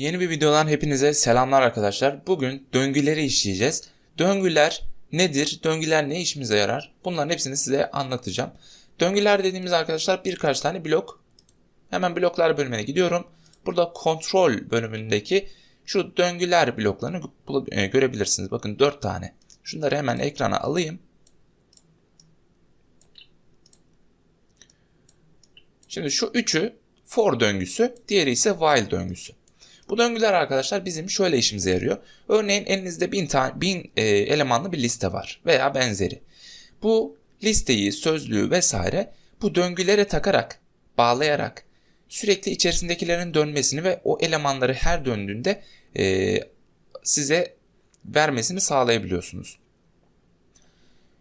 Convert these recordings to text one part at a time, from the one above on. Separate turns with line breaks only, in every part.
Yeni bir videodan hepinize selamlar arkadaşlar. Bugün döngüleri işleyeceğiz. Döngüler nedir? Döngüler ne işimize yarar? Bunların hepsini size anlatacağım. Döngüler dediğimiz arkadaşlar birkaç tane blok. Hemen bloklar bölümüne gidiyorum. Burada kontrol bölümündeki şu döngüler bloklarını e, görebilirsiniz. Bakın 4 tane. Şunları hemen ekrana alayım. Şimdi şu üçü for döngüsü, diğeri ise while döngüsü. Bu döngüler arkadaşlar bizim şöyle işimize yarıyor. Örneğin elinizde bin, tane, bin e, elemanlı bir liste var veya benzeri. Bu listeyi, sözlüğü vesaire bu döngülere takarak, bağlayarak sürekli içerisindekilerin dönmesini ve o elemanları her döndüğünde e, size vermesini sağlayabiliyorsunuz.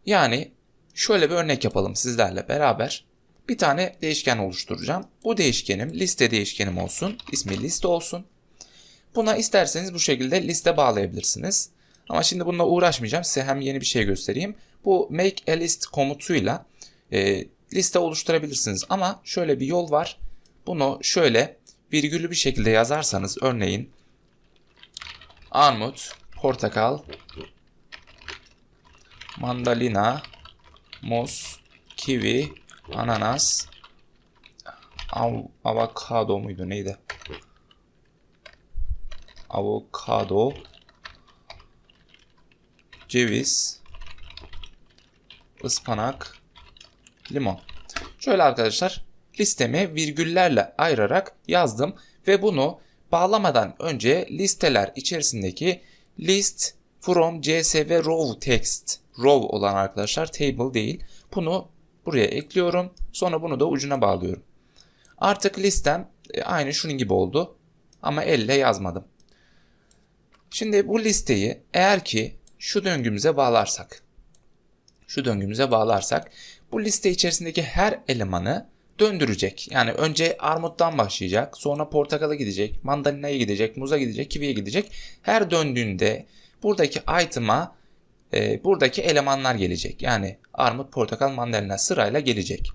Yani şöyle bir örnek yapalım sizlerle beraber. Bir tane değişken oluşturacağım. Bu değişkenim liste değişkenim olsun. İsmi liste olsun. Buna isterseniz bu şekilde liste bağlayabilirsiniz. Ama şimdi bununla uğraşmayacağım. Size hem yeni bir şey göstereyim. Bu make a list komutuyla e, liste oluşturabilirsiniz. Ama şöyle bir yol var. Bunu şöyle virgüllü bir şekilde yazarsanız örneğin armut, portakal, mandalina, muz, kivi, ananas, av, avokado muydu neydi? Avokado, ceviz, ıspanak, limon. Şöyle arkadaşlar listemi virgüllerle ayırarak yazdım ve bunu bağlamadan önce listeler içerisindeki list from csv row text row olan arkadaşlar table değil. Bunu buraya ekliyorum. Sonra bunu da ucuna bağlıyorum. Artık listem e, aynı şunun gibi oldu. Ama elle yazmadım. Şimdi bu listeyi eğer ki şu döngümüze bağlarsak şu döngümüze bağlarsak bu liste içerisindeki her elemanı döndürecek. Yani önce armuttan başlayacak, sonra portakala gidecek, mandalinaya gidecek, muza gidecek, kiviye gidecek. Her döndüğünde buradaki item'a e, buradaki elemanlar gelecek. Yani armut, portakal, mandalina sırayla gelecek.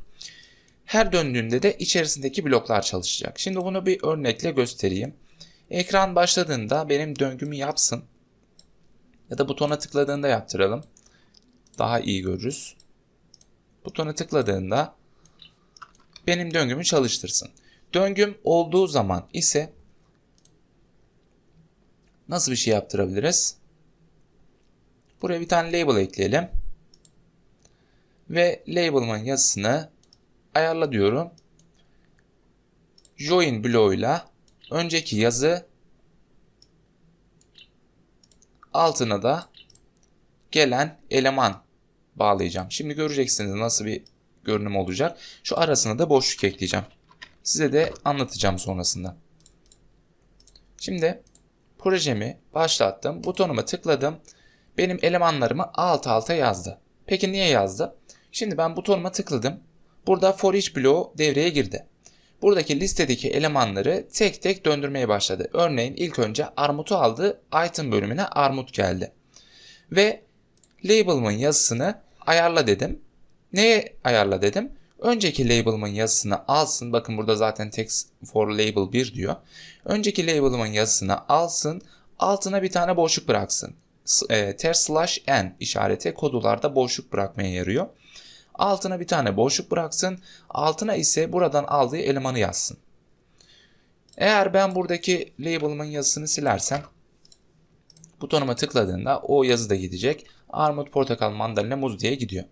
Her döndüğünde de içerisindeki bloklar çalışacak. Şimdi bunu bir örnekle göstereyim. Ekran başladığında benim döngümü yapsın. Ya da butona tıkladığında yaptıralım. Daha iyi görürüz. Butona tıkladığında benim döngümü çalıştırsın. Döngüm olduğu zaman ise nasıl bir şey yaptırabiliriz? Buraya bir tane label ekleyelim. Ve label'ımın yazısını ayarla diyorum. Join bloğuyla önceki yazı altına da gelen eleman bağlayacağım. Şimdi göreceksiniz nasıl bir görünüm olacak. Şu arasına da boşluk ekleyeceğim. Size de anlatacağım sonrasında. Şimdi projemi başlattım. Butonuma tıkladım. Benim elemanlarımı alt alta yazdı. Peki niye yazdı? Şimdi ben butonuma tıkladım. Burada for each bloğu devreye girdi. Buradaki listedeki elemanları tek tek döndürmeye başladı. Örneğin ilk önce armutu aldı. Item bölümüne armut geldi. Ve label'ımın yazısını ayarla dedim. Neye ayarla dedim? Önceki label'ımın yazısını alsın. Bakın burada zaten text for label 1 diyor. Önceki label'ımın yazısını alsın. Altına bir tane boşluk bıraksın. E, ters slash n işareti kodularda boşluk bırakmaya yarıyor. Altına bir tane boşluk bıraksın. Altına ise buradan aldığı elemanı yazsın. Eğer ben buradaki label'ımın yazısını silersem butonuma tıkladığında o yazı da gidecek. Armut, portakal, mandalina, muz diye gidiyor.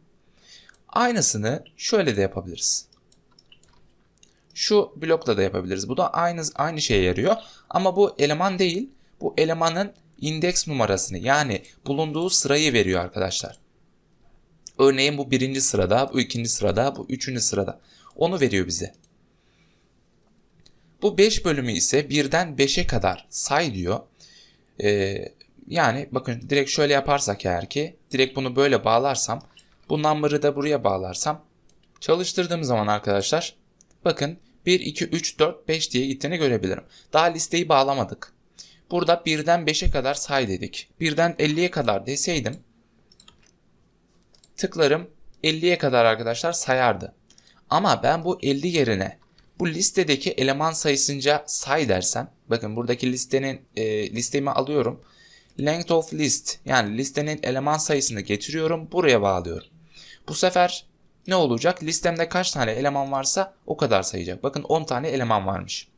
Aynısını şöyle de yapabiliriz. Şu blokla da yapabiliriz. Bu da aynı aynı şeye yarıyor. Ama bu eleman değil. Bu elemanın indeks numarasını yani bulunduğu sırayı veriyor arkadaşlar. Örneğin bu birinci sırada, bu ikinci sırada, bu üçüncü sırada. Onu veriyor bize. Bu 5 bölümü ise birden 5'e kadar say diyor. Ee, yani bakın direkt şöyle yaparsak eğer ki direkt bunu böyle bağlarsam bu number'ı da buraya bağlarsam çalıştırdığım zaman arkadaşlar bakın 1, 2, 3, 4, 5 diye gittiğini görebilirim. Daha listeyi bağlamadık. Burada 1'den 5'e kadar say dedik. 1'den 50'ye kadar deseydim tıklarım 50'ye kadar arkadaşlar sayardı. Ama ben bu 50 yerine Bu listedeki eleman sayısınca say dersem, bakın buradaki listenin e, listemi alıyorum. Length of list yani listenin eleman sayısını getiriyorum, buraya bağlıyorum. Bu sefer ne olacak? Listemde kaç tane eleman varsa o kadar sayacak. Bakın 10 tane eleman varmış.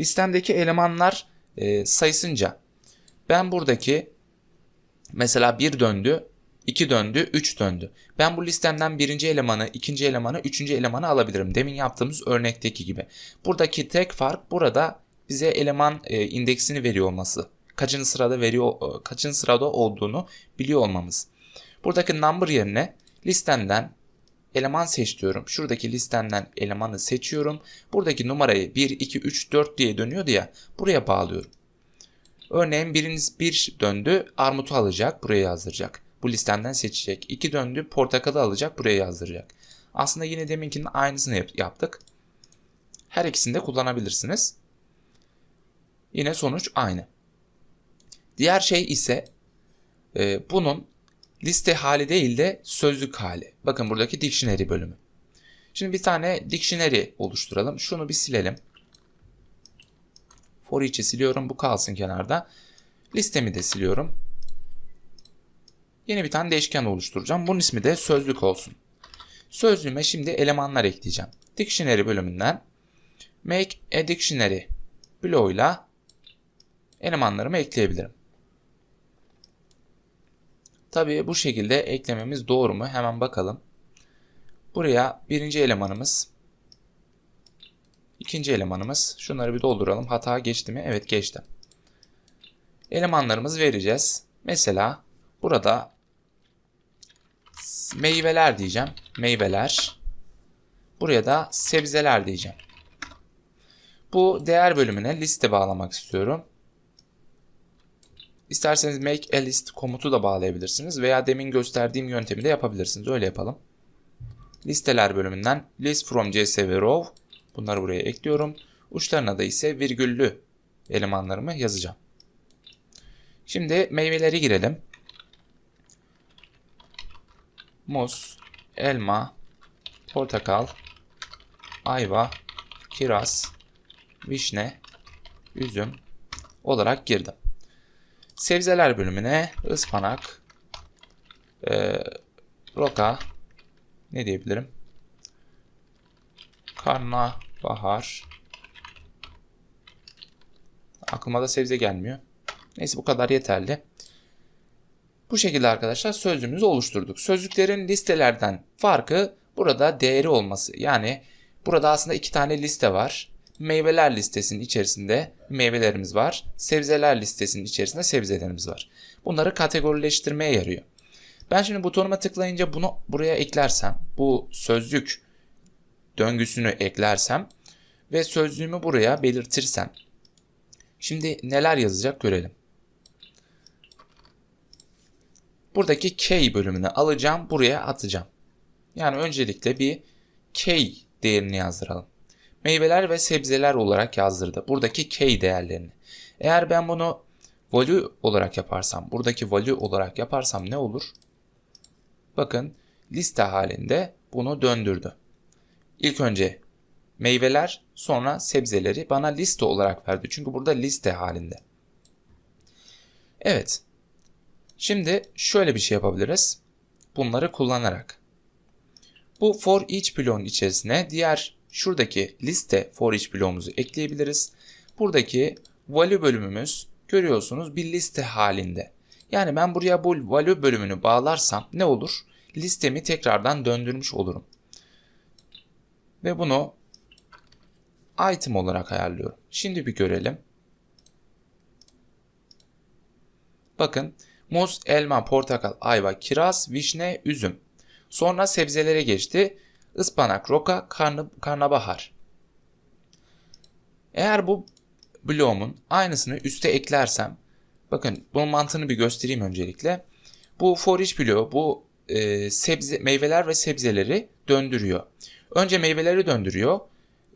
Listemdeki elemanlar e, sayısınca ben buradaki mesela 1 döndü, 2 döndü, 3 döndü. Ben bu listemden birinci elemanı, ikinci elemanı, üçüncü elemanı alabilirim. Demin yaptığımız örnekteki gibi. Buradaki tek fark burada bize eleman e, indeksini veriyor olması. Kaçıncı sırada veriyor, e, kaçıncı sırada olduğunu biliyor olmamız. Buradaki number yerine listemden eleman seç diyorum. Şuradaki listemden elemanı seçiyorum. Buradaki numarayı 1, 2, 3, 4 diye dönüyordu ya. Buraya bağlıyorum. Örneğin biriniz bir döndü armutu alacak buraya yazdıracak. Bu listemden seçecek. İki döndü portakalı alacak buraya yazdıracak. Aslında yine deminkinin aynısını yap- yaptık. Her ikisini de kullanabilirsiniz. Yine sonuç aynı. Diğer şey ise e, bunun liste hali değil de sözlük hali. Bakın buradaki dictionary bölümü. Şimdi bir tane dictionary oluşturalım. Şunu bir silelim. For each'i siliyorum. Bu kalsın kenarda. Listemi de siliyorum. Yeni bir tane değişken oluşturacağım. Bunun ismi de sözlük olsun. Sözlüğüme şimdi elemanlar ekleyeceğim. Dictionary bölümünden make a dictionary bloğuyla elemanlarımı ekleyebilirim. Tabii bu şekilde eklememiz doğru mu? Hemen bakalım. Buraya birinci elemanımız, ikinci elemanımız. Şunları bir dolduralım. Hata geçti mi? Evet geçti. Elemanlarımızı vereceğiz. Mesela burada meyveler diyeceğim. Meyveler. Buraya da sebzeler diyeceğim. Bu değer bölümüne liste bağlamak istiyorum. İsterseniz make a list komutu da bağlayabilirsiniz veya demin gösterdiğim yöntemi de yapabilirsiniz. Öyle yapalım. Listeler bölümünden list from csv row bunları buraya ekliyorum. Uçlarına da ise virgüllü elemanlarımı yazacağım. Şimdi meyveleri girelim. Muz, elma, portakal, ayva, kiraz, vişne, üzüm olarak girdim. Sebzeler bölümüne ıspanak, e, roka, ne diyebilirim? Karnabahar. Aklıma da sebze gelmiyor. Neyse bu kadar yeterli. Bu şekilde arkadaşlar sözlüğümüzü oluşturduk. Sözlüklerin listelerden farkı burada değeri olması. Yani burada aslında iki tane liste var. Meyveler listesinin içerisinde meyvelerimiz var. Sebzeler listesinin içerisinde sebzelerimiz var. Bunları kategorileştirmeye yarıyor. Ben şimdi butonuma tıklayınca bunu buraya eklersem, bu sözlük döngüsünü eklersem ve sözlüğümü buraya belirtirsem. Şimdi neler yazacak görelim. Buradaki key bölümünü alacağım, buraya atacağım. Yani öncelikle bir key değerini yazdıralım. Meyveler ve sebzeler olarak yazdırdı. Buradaki key değerlerini. Eğer ben bunu value olarak yaparsam, buradaki value olarak yaparsam ne olur? Bakın liste halinde bunu döndürdü. İlk önce meyveler sonra sebzeleri bana liste olarak verdi. Çünkü burada liste halinde. Evet. Şimdi şöyle bir şey yapabiliriz. Bunları kullanarak. Bu for each bloğun içerisine diğer şuradaki liste for each bloğumuzu ekleyebiliriz. Buradaki value bölümümüz görüyorsunuz bir liste halinde. Yani ben buraya bu value bölümünü bağlarsam ne olur? Listemi tekrardan döndürmüş olurum. Ve bunu item olarak ayarlıyorum. Şimdi bir görelim. Bakın muz, elma, portakal, ayva, kiraz, vişne, üzüm. Sonra sebzelere geçti. Ispanak, roka, karnı, karnabahar. Eğer bu bloğumun aynısını üste eklersem bakın bunun mantığını bir göstereyim öncelikle. Bu for each bloğu bu e, sebze meyveler ve sebzeleri döndürüyor. Önce meyveleri döndürüyor.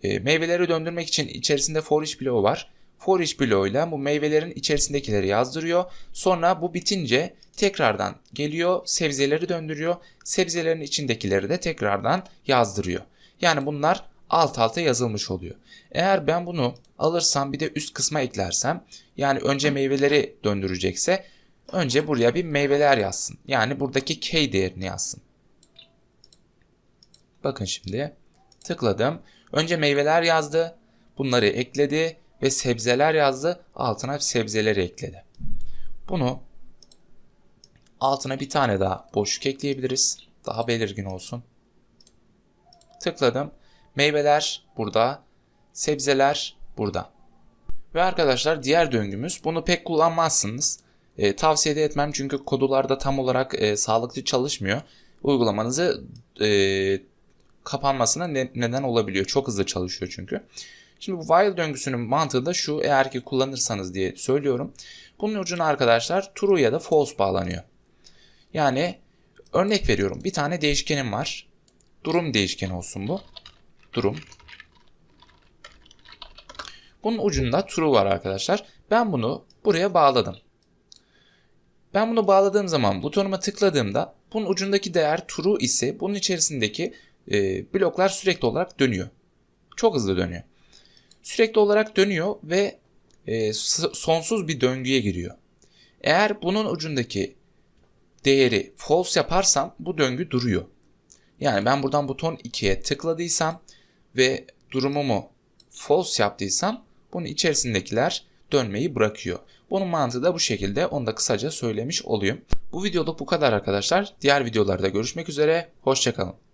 E, meyveleri döndürmek için içerisinde for each bloğu var. For each bloğuyla bu meyvelerin içerisindekileri yazdırıyor. Sonra bu bitince tekrardan geliyor sebzeleri döndürüyor. Sebzelerin içindekileri de tekrardan yazdırıyor. Yani bunlar alt alta yazılmış oluyor. Eğer ben bunu alırsam bir de üst kısma eklersem yani önce meyveleri döndürecekse önce buraya bir meyveler yazsın. Yani buradaki k değerini yazsın. Bakın şimdi tıkladım. Önce meyveler yazdı. Bunları ekledi ve sebzeler yazdı. Altına sebzeleri ekledi. Bunu altına bir tane daha boşluk ekleyebiliriz. Daha belirgin olsun. Tıkladım. Meyveler burada. Sebzeler burada. Ve arkadaşlar diğer döngümüz bunu pek kullanmazsınız. E, tavsiye de etmem çünkü kodularda tam olarak e, sağlıklı çalışmıyor. Uygulamanızı e, kapanmasına ne, neden olabiliyor. Çok hızlı çalışıyor çünkü. Şimdi bu while döngüsünün mantığı da şu eğer ki kullanırsanız diye söylüyorum. Bunun ucuna arkadaşlar true ya da false bağlanıyor. Yani örnek veriyorum bir tane değişkenim var. Durum değişkeni olsun bu. Durum. Bunun ucunda true var arkadaşlar. Ben bunu buraya bağladım. Ben bunu bağladığım zaman butonuma tıkladığımda bunun ucundaki değer true ise bunun içerisindeki e, bloklar sürekli olarak dönüyor. Çok hızlı dönüyor. Sürekli olarak dönüyor ve e, sonsuz bir döngüye giriyor. Eğer bunun ucundaki değeri false yaparsam bu döngü duruyor. Yani ben buradan buton 2'ye tıkladıysam ve durumumu false yaptıysam bunun içerisindekiler dönmeyi bırakıyor. Bunun mantığı da bu şekilde. Onu da kısaca söylemiş olayım. Bu videoluk bu kadar arkadaşlar. Diğer videolarda görüşmek üzere. Hoşçakalın.